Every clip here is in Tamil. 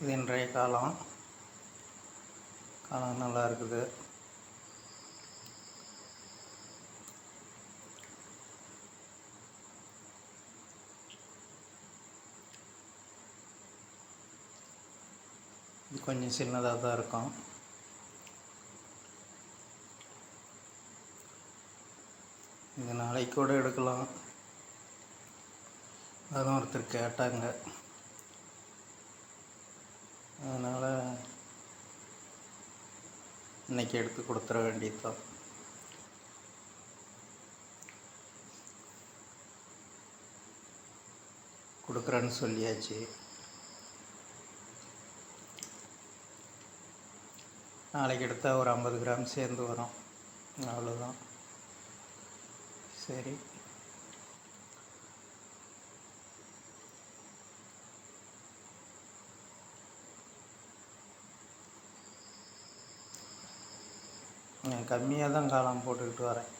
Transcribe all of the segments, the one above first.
இது இன்றைய காலம். காலம் நல்லா இருக்குது. இது கொஞ்சம் சின்னதாக தான் இருக்கும். இது நாளைக்கு கூட எடுக்கலாம். அதுவும் ஒருத்தர் கேட்டாங்க. அதனால் இன்னைக்கு எடுத்து கொடுத்துட வேண்டியது தான் கொடுக்குறேன்னு சொல்லியாச்சு. நாளைக்கு எடுத்தால் ஒரு ஐம்பது கிராம் சேர்ந்து வரும். அவ்வளோதான் சரி. கம்மியாக தான் காளான் போட்டுக்கிட்டு வரேன்.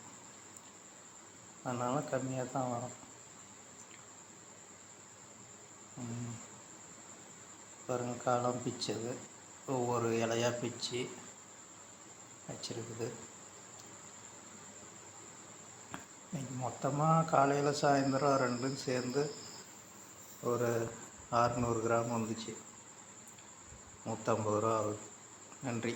அதனால் கம்மியாக தான் வரும். பாருங்கள் பாருங்க காளான் பிச்சது. ஒவ்வொரு இலையாக பிச்சு வச்சிருக்குது. இன்றைக்கி மொத்தமாக காலையில் சாயந்தரம் ரெண்டும் சேர்ந்து ஒரு அறநூறு கிராம் வந்துச்சு. நூற்றம்பது ரூபா ஆகுது. நன்றி.